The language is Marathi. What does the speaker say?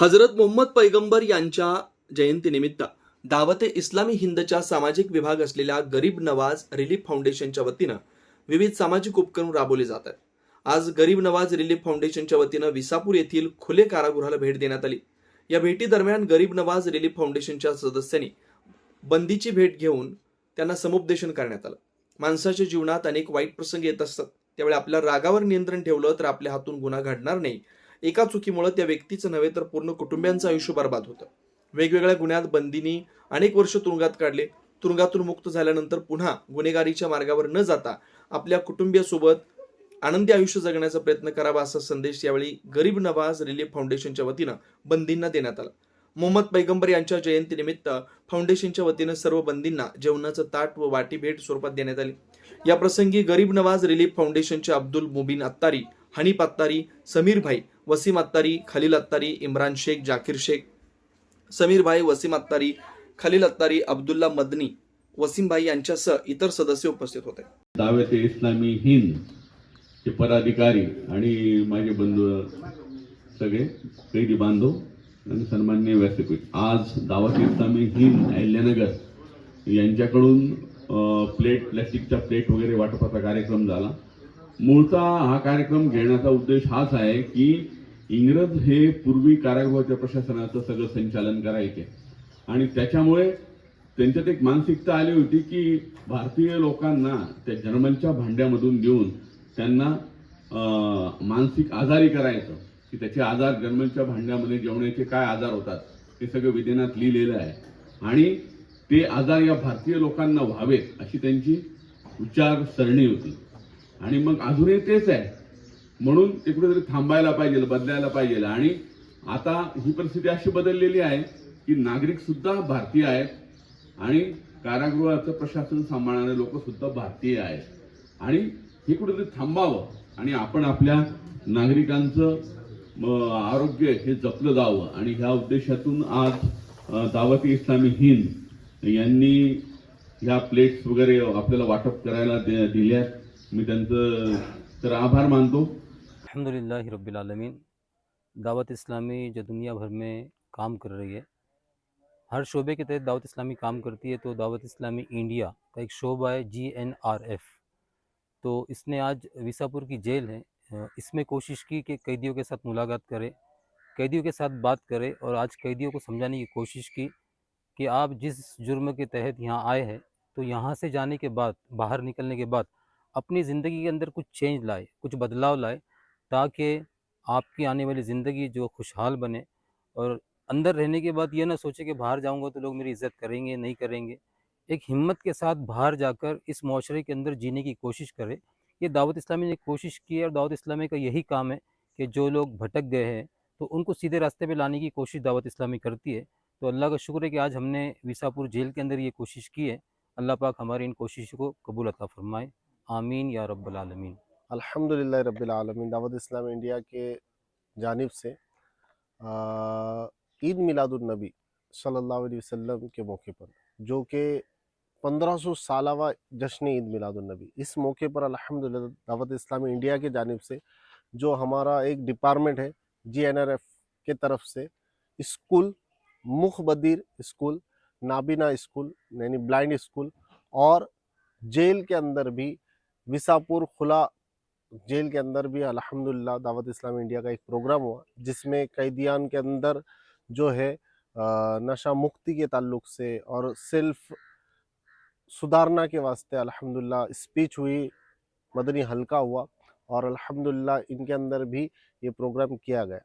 हजरत मोहम्मद पैगंबर यांच्या जयंतीनिमित्त दावते इस्लामी हिंदच्या सामाजिक विभाग असलेल्या गरीब नवाज रिलीफ फाउंडेशनच्या वतीनं विविध सामाजिक उपक्रम राबवले जात आहेत. आज गरीब नवाज रिलीफ फाउंडेशनच्या वतीनं विसापूर येथील खुले कारागृहाला भेट देण्यात आली. या भेटीदरम्यान गरीब नवाज रिलीफ फाउंडेशनच्या सदस्यांनी बंदीची भेट घेऊन त्यांना समुपदेशन करण्यात आलं. माणसाच्या जीवनात अनेक वाईट प्रसंग येत असतात. त्यावेळी आपल्या रागावर नियंत्रण ठेवलं तर आपल्या हातून गुन्हा घडणार नाही एका चुकीमुळे त्या व्यक्तीचं नव्हे तर पूर्ण कुटुंबियांचं आयुष्य बर्बाद होतं. वेगवेगळ्या गुन्ह्यात बंदीनी अनेक वर्ष तुरुंगात काढले. तुरुंगातून मुक्त झाल्यानंतर पुन्हा गुन्हेगारीच्या मार्गावर न जाता आपल्या कुटुंबियासोबत आनंदी आयुष्य जगण्याचा प्रयत्न करावा असा संदेश यावेळी गरीब नवाज रिलीफ फाउंडेशनच्या वतीनं बंदींना देण्यात आला. मोहम्मद पैगंबर यांच्या जयंतीनिमित्त फाउंडेशनच्या वतीनं सर्व बंदींना जेवणाचं ताट व वाटी भेट स्वरूपात देण्यात आली. या प्रसंगी गरीब नवाज रिलीफ फाउंडेशनचे अब्दुल मुबीन अत्तारी हनीफ अत्तारी समीर भाई वसीम अत्तारी खलील अत्तारी इम्रान शेख जाकीर शेख समीर भाई वसीम अत्तारी खलील अत्तारी अब्दुल्ला मदनी वसीम भाई यांच्यासह इतर सदस्य उपस्थित होते. दावेत इस्लामी हिंद चे पदाधिकारी आणि माझे बंधू सगळे कैदी बांधव आणि सन्मान्य व्यासपीठ. आज दावत इस्लामी हिंद अहिल्यानगर यांच्याकडून प्लेट प्लॅस्टिकच्या प्लेट वगैरे वाटपाचा कार्यक्रम झाला. मूळचा हा कार्यक्रम घेण्याचा उद्देश हाच आहे की इंग्रज हे पूर्वी कारागृहाच्या प्रशासनाचं सगळं संचालन करायचे. आणि त्याच्यामुळे त्यांच्यात एक मानसिकता आली होती की भारतीय लोकांना त्या जर्मनच्या भांड्यामधून देऊन त्यांना मानसिक आजारी करायचं. की त्याचे आजार जर्मनच्या भांड्यामध्ये जेवणाचे काय आजार होतात ते सगळं विधानात लिहिलेलं आहे. आणि ते आजार या भारतीय लोकांना व्हावेत अशी त्यांची विचारसरणी होती. आणि मग अजूनही तेच आहे. म्हणून ते कुठेतरी थांबायला पाहिजे बदलायला पाहिजे. आणि आता ही परिस्थिती अशी बदललेली आहे की नागरिक सुद्धा भारतीय आहेत आणि कारागृहाचं प्रशासन सांभाळणारे लोक सुद्धा भारतीय आहेत. आणि हे कुठेतरी थांबावं आणि आपण आपल्या नागरिकांचं आरोग्य हे जपलं जावं. आणि ह्या उद्देशातून आज दावत इस्लामी हिंद यांनी ह्या प्लेट्स वगैरे आपल्याला वाटप करायला दे- दिल्यात. मी त्यांचं तर आभार मानतो अल्हम्दुलिल्लाह रब्बिल आलमीन दावत इस्लामी जो दुनिया भर में काम कर रही है हर शोबे के तहत दावत इस्लामी काम करती है तो दावत इस्लामी इंडिया का एक शोबा है जी एन आर एफ तो इसने आज विसापुर की जेल है अ, इसमें कोशिश की कि कैदियों के साथ मुलाकात करे कैदियों के साथ बात करे और आज कैदियों को समझाने की कोशिश की कि आप जिस जुर्म اپنی زندگی کے اندر کچھ چینج لائے، کچھ بدلاؤ لائے، تاکہ آپ کی آنے والی زندگی جو خوشحال بنے۔ اور اندر رہنے کے بعد یہ نہ سوچے کہ باہر جاؤں گا تو لوگ میری عزت کریں گے، نہیں کریں گے۔ ایک ہمت کے ساتھ باہر جا کر اس معاشرے کے اندر جینے کی کوشش کرے۔ یہ دعوت اسلامی نے کوشش کی ہے اور دعوت اسلامی کا یہی کام ہے کہ جو لوگ بھٹک گئے ہیں تو ان کو سیدھے راستے پہ لانے کی کوشش دعوت اسلامی کرتی ہے۔ تو اللہ کا شکر ہے کہ آج ہم نے ویسا پور جیل کے اندر یہ کوشش کی ہے۔ اللہ پاک ہماری ان کوششوں کو قبول عطا فرمائے۔ آمین یا رب العالمین۔ الحمد رب العالمین۔ دعوت اسلام انڈیا کے جانب سے عید میلاد النبی صلی اللہ علیہ وسلم کے موقع پر، جو کہ پندرہ سو سالہ جشن عید میلاد النبی۔ اس موقع پر الحمد دعوت اسلام انڈیا کے جانب سے، جو ہمارا ایک ڈپارمنٹ ہے جی این آر ایف کے طرف سے، اسکول، مخبدیر اسکول، نابینا اسکول یعنی بلائنڈ اسکول اور جیل کے اندر بھی وساپور خلا جیل کے اندر بھی الحمدللہ دعوت اسلام انڈیا کا ایک پروگرام ہوا، جس میں قیدیان کے اندر جو ہے نشہ مکتی کے تعلق سے اور سیلف سدھارنا کے واسطے الحمدللہ اسپیچ ہوئی، مدنی حلقہ ہوا اور الحمدللہ ان کے اندر بھی یہ پروگرام کیا گیا۔